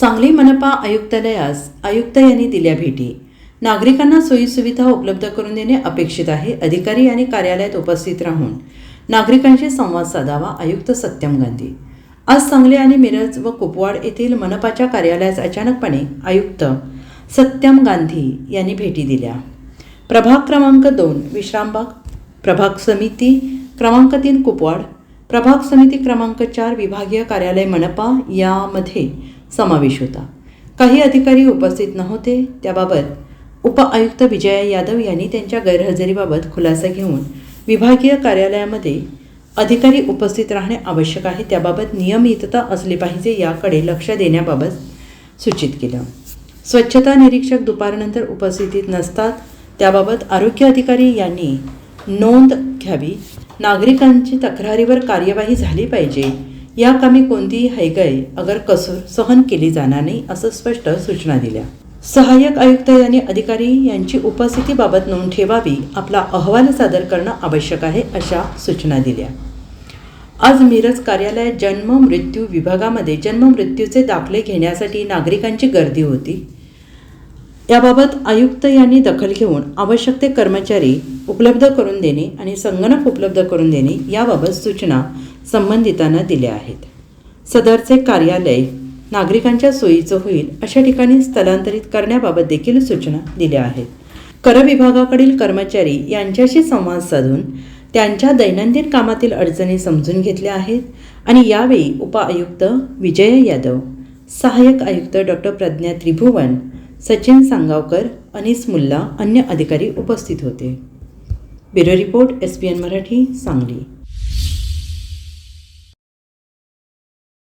सांगली मनपा आयुक्तालयास आयुक्त यांनी दिल्या भेटी. नागरिकांना सोयीसुविधा उपलब्ध करून देणे अपेक्षित आहे. अधिकारी आणि कार्यालयात उपस्थित राहून नागरिकांशी संवाद साधावा आयुक्त सत्यम गांधी. आज सांगली आणि मिरज व कुपवाड येथील मनपाच्या कार्यालयास अचानकपणे आयुक्त सत्यम गांधी यांनी भेटी दिल्या. प्रभाग क्रमांक दोन विश्रामबाग. प्रभाग समिती क्रमांक तीन कुपवाड. प्रभाग समिती क्रमांक चार विभागीय कार्यालय मनपा. यामध्ये समावेश होता. काही अधिकारी उपस्थित नव्हते. त्याबाबत उपआयुक्त विजया यादव यांनी त्यांच्या गैरहजेरीबाबत खुलासा घेऊन विभागीय कार्यालयामध्ये अधिकारी उपस्थित राहणे आवश्यक आहे. त्याबाबत नियमितता असली पाहिजे याकडे लक्ष देण्याबाबत सूचित केलं. स्वच्छता निरीक्षक दुपारनंतर उपस्थितीत नसतात. त्याबाबत आरोग्य अधिकारी यांनी नोंद घ्यावी. नागरिकांची तक्रारीवर कार्यवाही झाली पाहिजे. या कामी कोणतीही हैगय अगर कसूर सहन केली जाणार नाही असं स्पष्ट सूचना दिल्या. सहाय्यक आयुक्त यांनी अधिकारी यांची उपस्थितीबाबत नोंद ठेवावी आपला अहवाल सादर करणं आवश्यक आहे अशा सूचना दिल्या. आज मिरज कार्यालयात जन्म मृत्यू विभागामध्ये जन्म मृत्यूचे दाखले घेण्यासाठी नागरिकांची गर्दी होती. याबाबत आयुक्त यांनी दखल घेऊन आवश्यक ते कर्मचारी उपलब्ध करून देणे आणि संगणक उपलब्ध करून देणे याबाबत सूचना संबंधितांना दिल्या आहेत. सदरचे कार्यालय नागरिकांच्या सोयीचं होईल अशा ठिकाणी स्थलांतरित करण्याबाबत देखील सूचना दिल्या आहेत. कर विभागाकडील कर्मचारी यांच्याशी संवाद साधून त्यांच्या दैनंदिन कामातील अडचणी समजून घेतल्या आहेत आणि यावेळी उपआयुक्त विजय यादव सहाय्यक आयुक्त डॉक्टर प्रज्ञा त्रिभुवन सचिन सांगावकर अनिस मुल्ला अन्य अधिकारी उपस्थित होते. Bureau report S P N Marathi Sangli.